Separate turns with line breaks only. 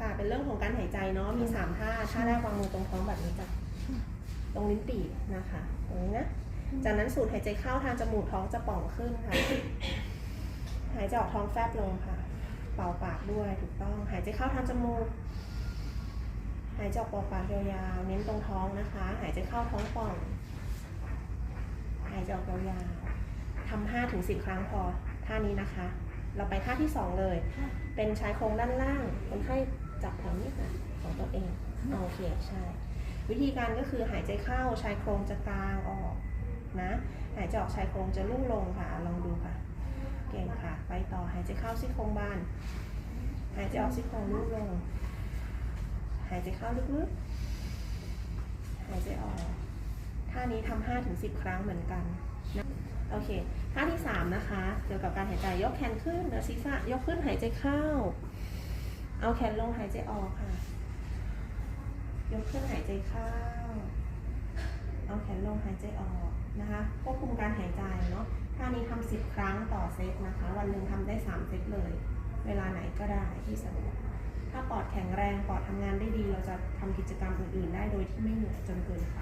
ค่ะ เป็นเรื่องของการหายใจเนาะ มีสามท่า ท่าแรกวางมือตรงท้องแบบนี้จ้ะตรงลิ้นปี่นะคะ ตรงนี้นะ จากนั้นสูดหายใจเข้าทางจมูกท้องจะป่องขึ้นค่ะ หายใจออกท้องแฟบลงค่ะ เป่าปากด้วยถูกต้อง หายใจเข้าทางจมูก หายใจออกเป่าปากยาวๆ เน้นตรงท้องนะคะ หายใจเข้าท้องป่อง หายใจออกยาวๆทำห้าถึงสิบครั้งพอ ท่านี้นะคะเราไปท่าที่สองเลย เป็นชายโครงด้านล่างคนไข้ จับแถวนี้ค่ะของตัวเองโอเคใช่ วิธีการก็คือหายใจเข้าชายโครงจะกลางออกนะหายใจออกชายโครงจะลุ่งลงค่ะ ลองดูค่ะ เก่งค่ะ ไปต่อหายใจเข้าซี่โครงบาน หายใจออกซี่โครงลุ่งลง หายใจเข้าลึกๆ หายใจออกท่านี้ทำห้าถึงสิบครั้งเหมือนกันนะโอเคท่าที่สามนะคะ เกี่ยวกับการหายใจยกแขนขึ้นเหนือศีรษะยกขึ้นหายใจเข้า เอาแขนลงหายใจออกค่ะ ยกขึ้นหายใจเข้า เอาแขนลงหายใจออกนะคะควบคุมการหายใจเนาะท่านี้ทำสิบครั้งต่อเซตนะคะ วันหนึ่งทำได้สามเซตเลย เวลาไหนก็ได้ที่สะดวกถ้าปอดแข็งแรงปอดทำงานได้ดี เราจะทำกิจกรรมอื่นๆ ได้โดยที่ไม่เหนื่อยจนเกินไป